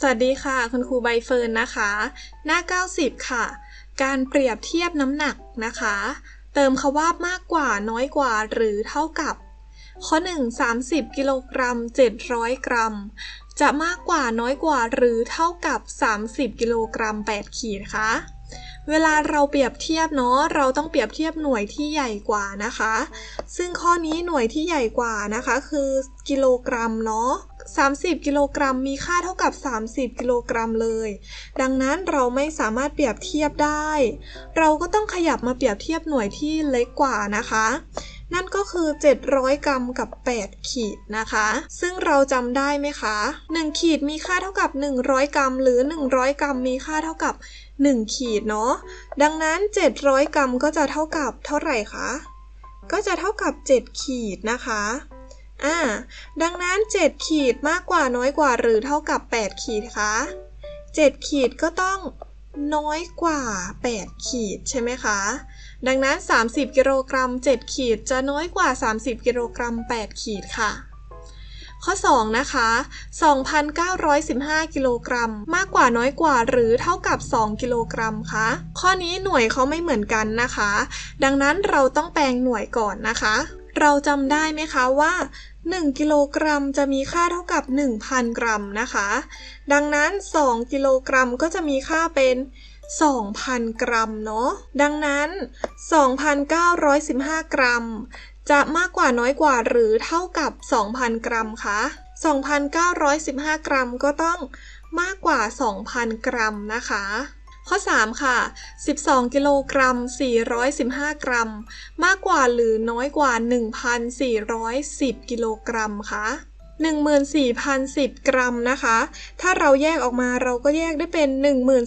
สวัสดีค่ะ คุณครูใบเฟิร์นนะคะ หน้า 90 ค่ะ การเปรียบเทียบน้ำหนักนะคะ เติมคำว่ามากกว่าน้อยกว่าหรือเท่ากับ ข้อ 1 30 กิโลกรัม 700 กรัม จะมากกว่าน้อยกว่าหรือเท่ากับ 30 กิโลกรัม 8 ขีดคะเวลาเราเปรียบเทียบเนาะเราต้องเปรียบเทียบหน่วยที่ใหญ่กว่านะคะ ซึ่งข้อนี้หน่วยที่ใหญ่กว่านะคะ คือกิโลกรัมเนาะ 30 กิโลกรัมมีค่าเท่ากับ 30 กิโลกรัมเลย ดังนั้นเราไม่สามารถเปรียบเทียบได้ เราก็ต้องขยับมาเปรียบเทียบหน่วยที่เล็กกว่านะคะ นั่นก็คือ 700 กรัมกับ 8 ขีดนะคะ ซึ่งเราจำได้ไหมคะ 1 ขีดมีค่าเท่ากับ 100 กรัม หรือ 100 กรัมมีค่าเท่ากับ 1 ขีดเนาะ ดังนั้น 700 กรัมก็จะเท่ากับเท่าไหร่คะ ก็จะเท่ากับ 7 ขีดนะคะ อ่า ดังนั้น 7 ขีดมากกว่าน้อยกว่าหรือเท่ากับ 8 ขีดคะ 7 ขีดก็ต้องน้อยกว่า 8 ขีดใช่ไหมคะ ดังนั้น 30 กิโลกรัม 7 ขีดจะน้อยกว่า 30 กิโลกรัม 8 ขีดค่ะ ข้อ 2 นะคะ 2,915 กิโลกรัม มากกว่าน้อยกว่าหรือเท่ากับ 2 กิโลกรัมคะ ข้อนี้หน่วยเขาไม่เหมือนกันนะคะ ดังนั้นเราต้องแปลงหน่วยก่อนนะคะ เราจำได้ไหมคะว่า 1 กิโลกรัมจะมีค่าเท่ากับ 1,000 กรัมนะคะ ดังนั้น 2 กิโลกรัมก็จะมีค่าเป็น 2,000 กรัมเนาะ ดังนั้น 2,915 กรัม จะมากกว่าน้อยกว่าหรือเท่ากับ 2,000 กรัมคะ 2,915 กรัมก็ต้องมากกว่า 2,000 กรัมนะคะ ข้อ 3 ค่ะ 12 กิโลกรัม 415 กรัม มากกว่าหรือน้อยกว่า 1,410 กิโลกรัมคะ14,010 กรัมนะคะ ถ้าเราแยกออกมาเราก็แยกได้เป็น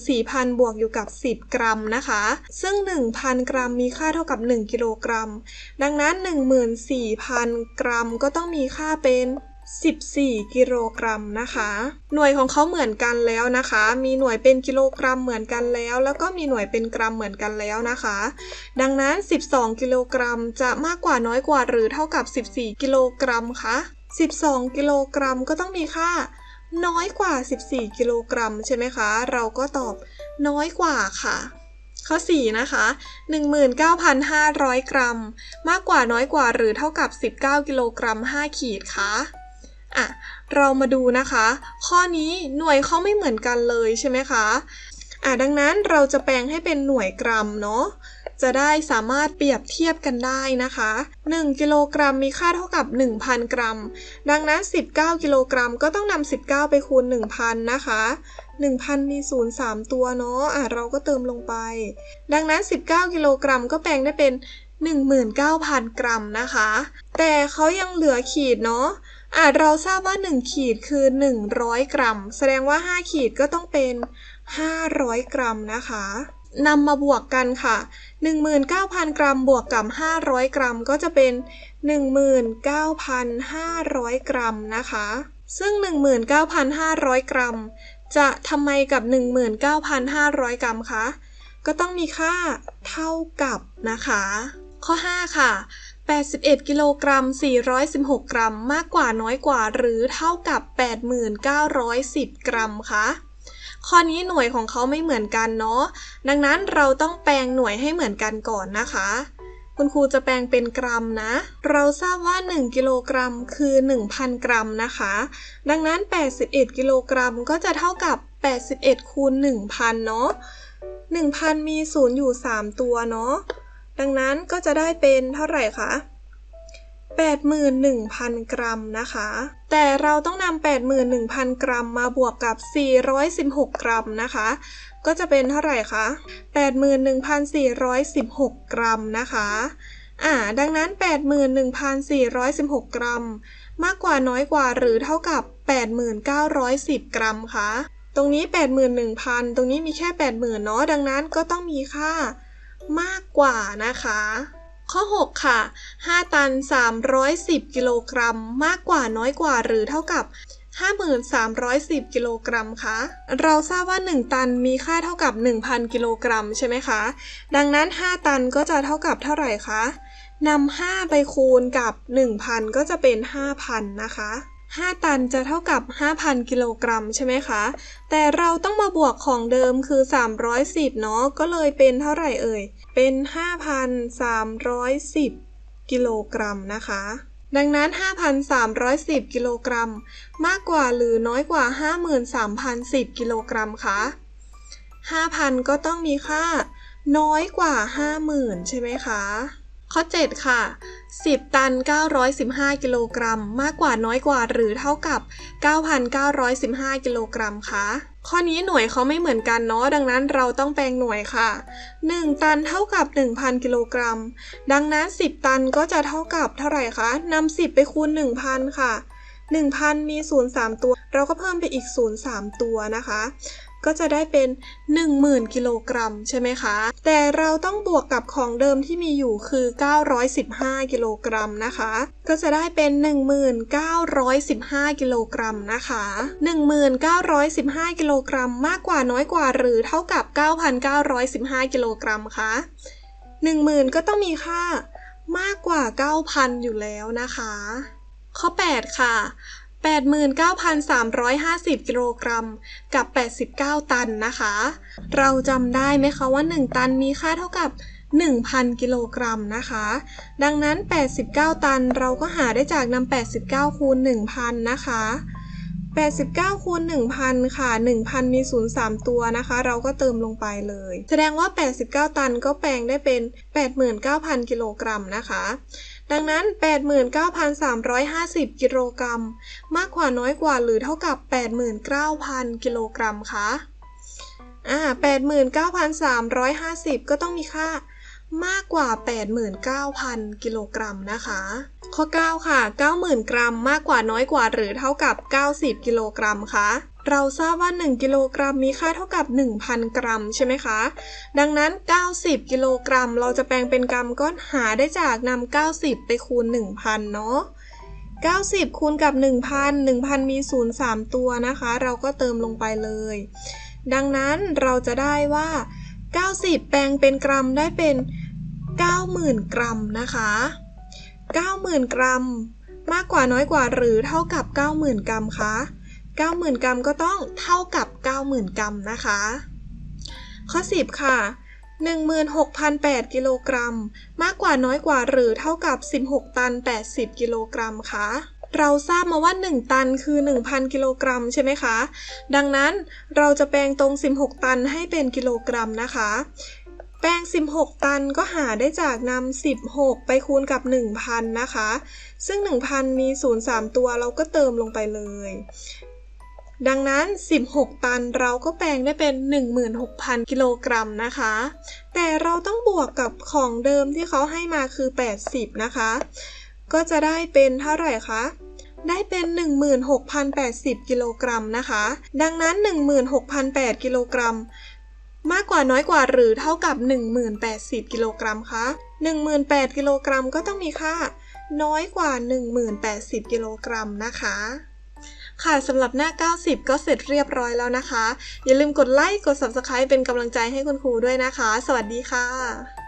14,000 บวกอยู่กับ 10 กรัมนะคะ ซึ่ง 1,000 กรัมมีค่าเท่ากับ 1 กิโลกรัม ดังนั้น 14,000 กรัมก็ต้องมีค่าเป็น 14 กิโลกรัมนะคะ หน่วยของเขาเหมือนกันแล้วนะคะ มีหน่วยเป็นกิโลกรัมเหมือนกันแล้ว แล้วก็มีหน่วยเป็นกรัมเหมือนกันแล้วนะคะ ดังนั้น 12 กิโลกรัมจะมากกว่าน้อยกว่าหรือเท่ากับ 14 กิโลกรัมคะ12 กิโลกรัมก็ต้องมีค่าน้อยกว่า 14 กิโลกรัมใช่ไหมคะ เราก็ตอบน้อยกว่าค่ะ ข้อ 4 นะคะ 19,500 กรัม มากกว่าน้อยกว่าหรือเท่ากับ 19 กิโลกรัม 5 ขีดคะ อะเรามาดูนะคะ ข้อนี้หน่วยเขาไม่เหมือนกันเลยใช่ไหมคะอะดังนั้นเราจะแปลงให้เป็นหน่วยกรัมเนาะจะได้สามารถเปรียบเทียบกันได้นะคะ 1 กิโลกรัมมีค่าเท่ากับ 1,000 กรัม ดังนั้น 19 กิโลกรัมก็ต้องนำ19 ไปคูณ 1,000 นะคะ 1,000 มี 0 3 ตัวเนาะอะเราก็เติมลงไป ดังนั้น 19 กิโลกรัมก็แปลงได้เป็น 19,000 กรัมนะคะ แต่เขายังเหลือขีดเนาะ อะเราทราบว่า 1 ขีดคือ 100 กรัม แสดงว่า 5 ขีดก็ต้องเป็น 500 กรัมนะคะนำมาบวกกันค่ะ 19,000 กรัมบวกกับ 500 กรัมก็จะเป็น 19,500 กรัมนะคะ ซึ่ง 19,500 กรัม จะทำไมกับ 19,500 กรัมคะ ก็ต้องมีค่าเท่ากับนะคะ ข้อ 5 ค่ะ 81 กิโลกรัม 416 กรัม มากกว่าน้อยกว่าหรือเท่ากับ 8,910 กรัมคะ ข้อนี้หน่วยของเขาไม่เหมือนกันเนาะ ดังนั้นเราต้องแปลงหน่วยให้เหมือนกันก่อนนะคะ คุณครูจะแปลงเป็นกรัมนะ เราทราบว่า 1 กิโลกรัมคือ 1,000 กรัมนะคะ ดังนั้น 81 กิโลกรัมก็จะเท่ากับ 81คูณ1,000 เนาะ1,000 มี 0 อยู่ 3 ตัวเนาะ ดังนั้นก็จะได้เป็นเท่าไหร่คะ81,000 กรัมนะคะ แต่เราต้องนำ81,000 กรัมมาบวกกับ 416 กรัมนะคะ ก็จะเป็นเท่าไหร่คะ 81,416 กรัมนะคะ อ่า ดังนั้น 81,416 กรัม มากกว่าน้อยกว่าหรือเท่ากับ 8,910 กรัมคะ ตรงนี้ 81,000 ตรงนี้มีแค่ 80,000 เนาะ ดังนั้นก็ต้องมีค่า มากกว่านะคะ ข้อ 6 ค่ะ 5 ตัน 310 กิโลกรัม มากกว่าน้อยกว่าหรือเท่ากับ 5,310 กิโลกรัมคะ เราทราบว่า 1 ตันมีค่าเท่ากับ 1,000 กิโลกรัมใช่ไหมคะ ดังนั้น 5 ตันก็จะเท่ากับเท่าไหร่คะนำ5ไปคูณกับ 1,000 ก็จะเป็น 5,000 นะคะ 5 ตันจะเท่ากับ 5,000 กิโลกรัมใช่ไหมคะ แต่เราต้องมาบวกของเดิมคือ 310 เนาะ ก็เลยเป็นเท่าไหร่เอ่ย เป็น 5,310 กิโลกรัมนะคะ ดังนั้น 5,310 กิโลกรัม มากกว่าหรือน้อยกว่า 53,010 กิโลกรัมคะ 5,000 ก็ต้องมีค่าน้อยกว่า 50,000 ใช่ไหมคะ ข้อ 7 ค่ะ 10 ตัน 915 กิโลกรัม มากกว่าน้อยกว่าหรือเท่ากับ 9,915 กิโลกรัมคะข้อนี้หน่วยเขาไม่เหมือนกันเนาะดังนั้นเราต้องแปลงหน่วยค่ะ 1 ตันเท่ากับ 1,000 กิโลกรัม ดังนั้น 10 ตันก็จะเท่ากับเท่าไหร่คะนำ10 ไปคูณ 1,000 ค่ะ 1,000 มี 0 3 ตัว เราก็เพิ่มไปอีก 0 3 ตัวนะคะ ก็จะได้เป็น 10,000 กิโลกรัมใช่ไหมคะ แต่เราต้องบวกกับของเดิมที่มีอยู่คือ 915 กิโลกรัมนะคะ ก็จะได้เป็น 1915 กิโลกรัมนะคะ 1915 กิโลกรัมมากกว่าน้อยกว่าหรือเท่ากับ 9,915 กิโลกรัมคะ10,000 ก็ต้องมีค่ามากกว่า 9,000 อยู่แล้วนะคะ ข้อ 8 ค่ะ 89,350 กิโลกรัมกับ 89 ตันนะคะ เราจำได้ไหมคะว่า 1 ตันมีค่าเท่ากับ 1,000 กิโลกรัมนะคะ ดังนั้น 89 ตันเราก็หาได้จากนำ89 คูณ 1,000 นะคะ 89 คูณ 1,000 ค่ะ 1,000 มี 0 3 ตัวนะคะ เราก็เติมลงไปเลย แสดงว่า 89 ตันก็แปลงได้เป็น 89,000 กิโลกรัมนะคะ ดังนั้น 89,350 กิโลกรัม มากกว่าน้อยกว่าหรือเท่ากับ 89,000 กิโลกรัมคะอ่า89,350 ก็ต้องมีค่ามากกว่า 89,000 กิโลกรัมนะคะ ข้อ 9 ค่ะ 90,000 กรัม มากกว่าน้อยกว่าหรือเท่ากับ 90 กิโลกรัมคะ เราทราบว่า 1 กิโลกรัมมีค่าเท่ากับ 1,000 กรัม ใช่ไหมคะ ดังนั้น 90 กิโลกรัม เราจะแปลงเป็นกรัมก็หาได้จากนำ90 ไปคูณ 1,000 เนาะ90 คูณกับ 1,000 1,000 มี 0 3 ตัวนะคะ เราก็เติมลงไปเลย ดังนั้นเราจะได้ว่า 90 แปลงเป็นกรัมได้เป็น 90,000 กรัมนะคะ 90,000 กรัม มากกว่าน้อยกว่าหรือเท่ากับ 90,000 กรัมคะ 90,000 กรัมก็ต้องเท่ากับ 90,000 กรัมนะคะ ข้อ 10 ค่ะ 16,008 กิโลกรัม มากกว่าน้อยกว่าหรือเท่ากับ 16 ตัน 80 กิโลกรัมคะเราทราบมาว่า 1 ตันคือ 1,000 กิโลกรัมใช่ไหมคะ ดังนั้นเราจะแปลงตรง 16 ตันให้เป็นกิโลกรัมนะคะ แปลง 16 ตันก็หาได้จากนำ16 ไปคูณกับ 1,000 นะคะ ซึ่ง 1,000 มี 0 3 ตัวเราก็เติมลงไปเลย ดังนั้น 16 ตันเราก็แปลงได้เป็น 16,000 กิโลกรัมนะคะ แต่เราต้องบวกกับของเดิมที่เขาให้มาคือ 80 นะคะ ก็จะได้เป็นเท่าไหร่คะ ได้เป็น 16,080 กิโลกรัมนะคะ ดังนั้น 16,008 กิโลกรัมมากกว่าน้อยกว่าหรือเท่ากับ 1080 กิโลกรัมคะ10,008กิโลกรัมก็ต้องมีค่าน้อยกว่า 1080 กิโลกรัมนะคะ ค่ะสำหรับหน้า 90 ก็เสร็จเรียบร้อยแล้วนะคะ อย่าลืมกดไลค์ กด Subscribe เป็นกำลังใจให้คุณครูด้วยนะคะ สวัสดีค่ะ